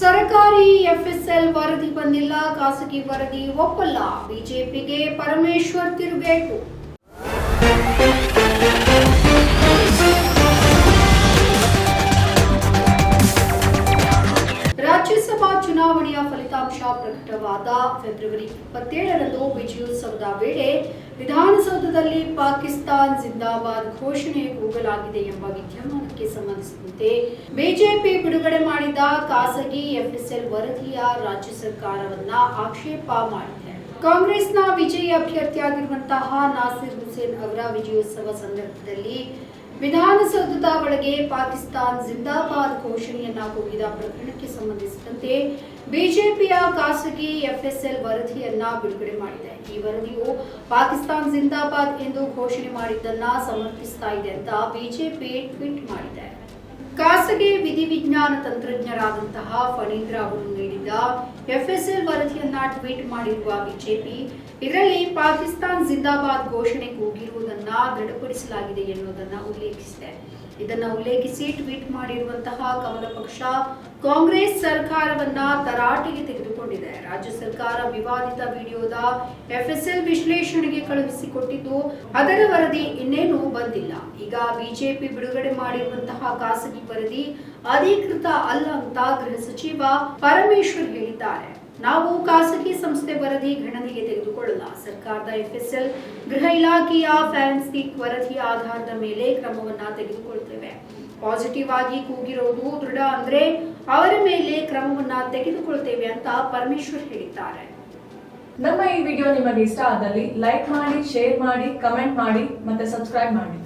ಸರ್ಕಾರಿ ಎಫ್ಎಸ್ಎಲ್ ವರದಿ ಬಂದಿಲ್ಲ, ಖಾಸಗಿ ವರದಿ ಒಪ್ಪಲ್ಲ. ಬಿಜೆಪಿಗೆ ಪರಮೇಶ್ವರ್ ತಿರುಗೇಟು. ರಾಜ್ಯಸಭಾ ಚುನಾವಣೆಯ ಫಲಿತಾಂಶ ಪ್ರಕಟವಾದ ಫೆಬ್ರವರಿ ಇಪ್ಪತ್ತೇಳರಂದು ವಿಜಯೋತ್ಸವದ ವೇಳೆ ವಿಧಾನಸೌಧದಲ್ಲಿ ಪಾಕಿಸ್ತಾನ್ ಜಿಂದಾಬಾದ್ ಘೋಷಣೆ ಕೂಗಲಾಗಿದೆ ಎಂಬ ವಿದ್ಯಮಾನಕ್ಕೆ ಸಂಬಂಧಿಸಿದಂತೆ ಬಿಜೆಪಿ ಬಿಡುಗಡೆ ಖಾಸಗಿ ಎಫ್ಎಸ್ಎಲ್ ವರದಿಯ ರಾಜ್ಯ ಸರ್ಕಾರವನ್ನ ಆಕ್ಷೇಪ ಮಾಡಿದೆ. ಕಾಂಗ್ರೆಸ್ನ ವಿಜಯ್ ಅಭ್ಯರ್ಥಿಯಾಗಿರುವಂತಹ ನಾಸಿರ್ ಹುಸೇನ್ ಅವರ ವಿಜಯೋತ್ಸವ ಸಂದರ್ಭದಲ್ಲಿ ವಿಧಾನಸೌಧದ ಒಳಗೆ ಪಾಕಿಸ್ತಾನ್ ಜಿಂದಾಬಾದ್ ಘೋಷಣೆಯನ್ನ ಕೂಗಿದ ಪ್ರಕರಣಕ್ಕೆ ಸಂಬಂಧಿಸಿದಂತೆ ಬಿಜೆಪಿಯ ಖಾಸಗಿ ಎಫ್ಎಸ್ಎಲ್ ವರದಿಯನ್ನ ಬಿಡುಗಡೆ ಮಾಡಿದೆ. ಈ ವರದಿಯು ಪಾಕಿಸ್ತಾನ್ ಜಿಂದಾಬಾದ್ ಎಂದು ಘೋಷಣೆ ಮಾಡಿದ್ದನ್ನ ಸಮರ್ಥಿಸ್ತಾ ಇದೆ ಅಂತ ಬಿಜೆಪಿ ಟ್ವೀಟ್ ಮಾಡಿದೆ. ಖಾಸಗಿ ವಿಧಿವಿಜ್ಞಾನ ತಂತ್ರಜ್ಞರಾದಂತಹ ಫಣೀಂದ್ರ ಅವರು ನೀಡಿದ ಎಫ್ಎಸ್ಎಲ್ ವರದಿಯನ್ನ ಟ್ವೀಟ್ ಮಾಡಿರುವ ಬಿಜೆಪಿ, ಇದರಲ್ಲಿ ಪಾಕಿಸ್ತಾನ್ ಜಿಂದಾಬಾದ್ ಘೋಷಣೆ ಕೂಗಿರುವುದನ್ನ ದೃಢಪಡಿಸಲಾಗಿದೆ ಎನ್ನುವುದನ್ನ ಉಲ್ಲೇಖಿಸಿದೆ. ಇದನ್ನ ಉಲ್ಲೇಖಿಸಿ ಟ್ವೀಟ್ ಮಾಡಿರುವಂತಹ ಕಮಲ ಪಕ್ಷ, ಕಾಂಗ್ರೆಸ್ ಸರ್ಕಾರವನ್ನ ತರಾಟೆಗೆ ತೆಗೆದುಕೊಂಡಿದೆ ರಾಜ್ಯ ಸರ್ಕಾರ ವಿವಾದಿತ ವಿಡಿಯೋದ ಎಫ್ಎಸ್ಎಲ್ ವಿಶ್ಲೇಷಣೆಗೆ ಕಳುಹಿಸಿಕೊಟ್ಟಿದ್ದು, ಅದರ ವರದಿ ಇನ್ನೇನು ಬಂದಿಲ್ಲ. ಈಗ ಬಿಜೆಪಿ ಬಿಡುಗಡೆ ಮಾಡಿರುವಂತಹ ಖಾಸಗಿ ವರದಿ ಅಧಿಕೃತ ಅಲ್ಲ ಅಂತ ಗೃಹ ಸಚಿವ ಪರಮೇಶ್ವರ್ ಹೇಳಿದ್ದಾರೆ. ನಾವು ಖಾಸಗಿ ಸಂಸ್ಥೆ ವರದಿ ಗಣನೆಗೆ ತೆಗೆದುಕೊಳ್ಳಲ್ಲ ಸರ್ಕಾರದ ಎಫ್ಎಸ್ಎಲ್ ಗೃಹ ಇಲಾಖೆಯ ಫ್ಯಾನ್ಸ್ಟಿಕ್ ವರದಿ ಆಧಾರದ ಮೇಲೆ ಕ್ರಮವನ್ನ ತೆಗೆದುಕೊಳ್ತೇವೆ. ಪಾಸಿಟಿವ್ ಆಗಿ ಕೂಗಿರೋದು ದೃಢ ಅಂದ್ರೆ ಅವರ ಮೇಲೆ ಕ್ರಮವನ್ನ ತೆಗೆದುಕೊಳ್ತೇವೆ ಅಂತ ಪರಮೇಶ್ವರ್ ಹೇಳಿದ್ದಾರೆ. ನಮ್ಮ ಈ ವಿಡಿಯೋ ನಿಮಗೆ ಇಷ್ಟ ಆದಲ್ಲಿ ಲೈಕ್ ಮಾಡಿ, ಶೇರ್ ಮಾಡಿ, ಕಮೆಂಟ್ ಮಾಡಿ ಮತ್ತೆ ಸಬ್ಸ್ಕ್ರೈಬ್ ಮಾಡಿ.